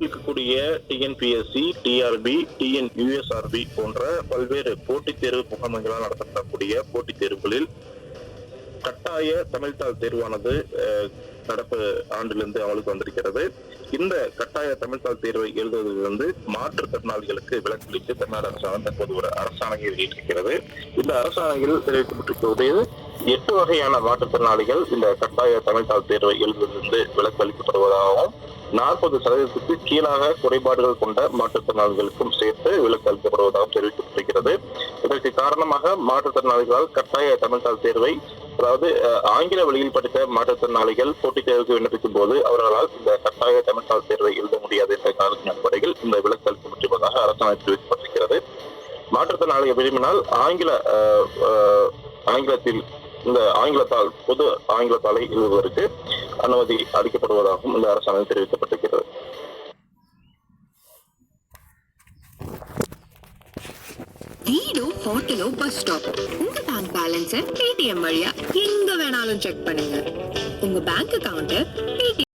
இருக்கக்கூடிய TNPSC TRP TN USRB போன்ற பல்வேறு போட்டித் தேர்வு முகாமைகளால் நடத்தப்படக்கூடிய போட்டித் தேர்வுகளில் கட்டாய தமிழ்தாள் தேர்வானது அஹ், நடப்பு ஆண்டிலிருந்து அமலுக்கு வந்திருக்கிறது. இந்த கட்டாய தமிழ்தாள் தேர்வை எழுதுவதிலிருந்து மாற்றுத்திறனாளிகளுக்கு விலக்களித்து தமிழ்நாடு அரசாங்கம் தற்போது ஒரு அரசாணையை வெளியிட்டிருக்கிறது. இந்த அரசாணையில் தெரிவிக்கப்பட்டிருக்கிறது எட்டு வகையான மாற்றுத்திறனாளிகள் இந்த கட்டாய தமிழ்தாள் தேர்வை எழுதுவதிலிருந்து விலக்கு அளிக்கப்படுவதாகவும் நாற்பது சதவீதத்துக்கு கீழாக குறைபாடுகள் கொண்ட மாற்றுத்திறனாளிகளுக்கும் சேர்த்து விலக்கு அளிக்கப்படுவதாக தெரிவிக்கப்பட்டிருக்கிறது. இதற்கு காரணமாக மாற்றுத்திறனாளிகளால் கட்டாய தமிழ்தாள் தேர்வை அதாவது ஆங்கில வழியில் படித்த மாற்றுத்திறனாளிகள் போட்டித் தேர்வுக்கு விண்ணப்பிக்கும் போது அவர்களால் இந்த கட்டாய தமிழ்தாள் தேர்வை எழுத முடியாது என்ற காரணத்தின் அடிப்படையில் இந்த விலக்கு அளிக்கப்பட்டிருப்பதாக அரசாணை தெரிவிக்கப்பட்டிருக்கிறது மாற்றுத்திறனாளிகள் விரும்பினால் ஆங்கில ஆங்கிலத்தில் இந்த ஆங்கிலத்தால் பொது ஆங்கிலத்தாலை எழுதுவதற்கு அனுமதி அளிக்கப்படுவதாகவும் இந்த அரசாணை தெரிவிக்கப்பட்டிருக்கிறது. வீடோ ஹோட்டலோ பஸ் ஸ்டாப். உங்க பேடிஎம் வழியா எங்க வேணாலும் செக் பண்ணுங்க. உங்க பேங்க் அக்கவுண்ட்